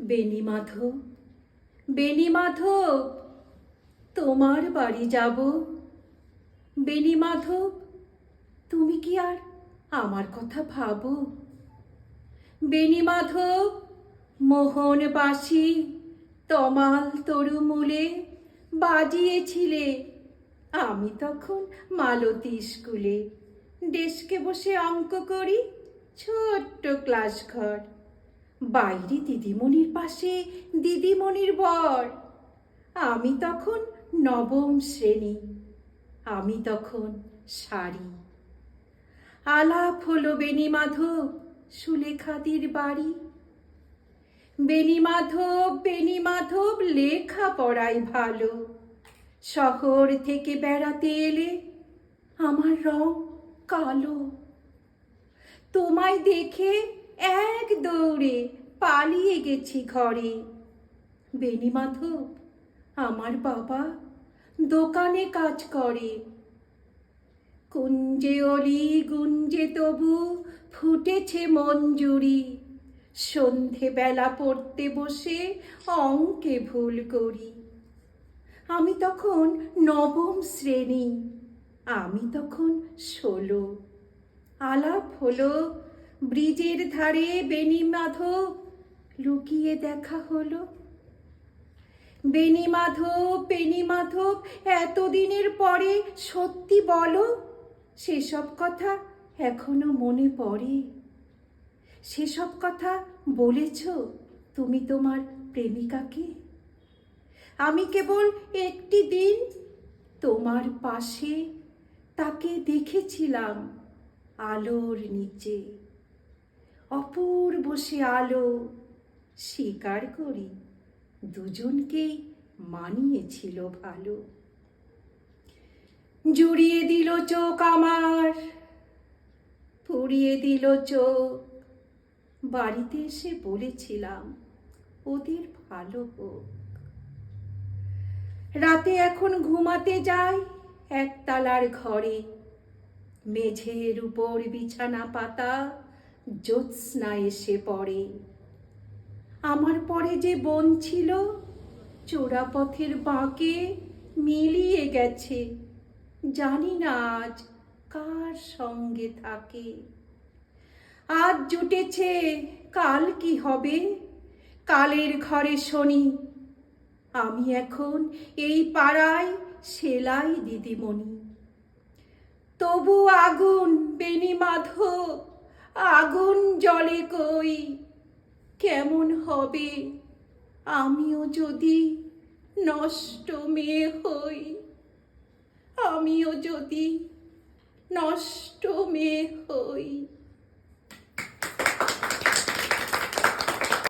বেনি মাধব বেনি মাধব, তোমার বাড়ি যাব। বেনি মাধব, তুমি কি আর আমার কথা ভাবো? বেনি মাধব মোহন বাসি তমাল তরুমূলে বাজিয়েছিলে। আমি তখন মালতী স্কুলে ডেস্কে বসে অঙ্ক করি ছোট্ট ক্লাস ঘর বাইরে দিদিমণির পাশে দিদিমণির বর। আমি তখন নবম শ্রেণি, আমি তখন শাড়ি আলাপ হলো বেনি মাধব সুলেখাদির বাড়ি। বেনি মাধব বেনি মাধব লেখা পড়াই ভালো। শহর থেকে বেড়াতে এলে আমার রং কালো। তোমায় দেখে এক দৌড়ে পালিয়ে গেছি ঘরে। বেনি মাধব, আমার বাবা দোকানে কাজ করে। কুঞ্জে অলি, গুঞ্জে তবু ফুটেছে মঞ্জুরি। সন্ধেবেলা পড়তে বসে অঙ্কে ভুল করি। আমি তখন নবম শ্রেণি, আমি তখন ষোলো। আলাপ হলো ব্রিজের ধারে বেনি মাধব লুকিয়ে দেখা হলো। বেনি মাধব বেনি মাধব, এতদিনের পরে সত্যি বলো, সেসব কথা এখনও মনে পড়ে? সেসব কথা বলেছ তুমি তোমার প্রেমিকাকে? আমি কেবল একটি দিন তোমার পাশে তাকে দেখেছিলাম আলোর নিচে। অপূর্ব সে আলো স্বীকার করি, দুজনকেই মানিয়েছিল ভালো। জুড়িয়ে দিল চোখ আমার, পুড়িয়ে দিল চোখ। বাড়িতে এসে বলেছিলাম, ওদের ভালো হোক। রাতে এখন ঘুমাতে যাই একতলার ঘরে, মেঝের উপর বিছানা পাতা জ্যোৎস্না এসে পড়ে। আমার পরে যে বোন ছিল, চোরাপথের বাঁকে মিলিয়ে গেছে। জানি না আজ কার সঙ্গে থাকে। আজ জুটেছে, কাল কি হবে? কালের ঘরে শনি। আমি এখন এই পাড়ায় সেলাই দিদিমণি। তবু আগুন বেনি মাধব আগুন জলে কই? কেমন হবে? আমিও যদি নষ্ট মেয়ে হই, আমিও যদি নষ্ট মেয়ে হই।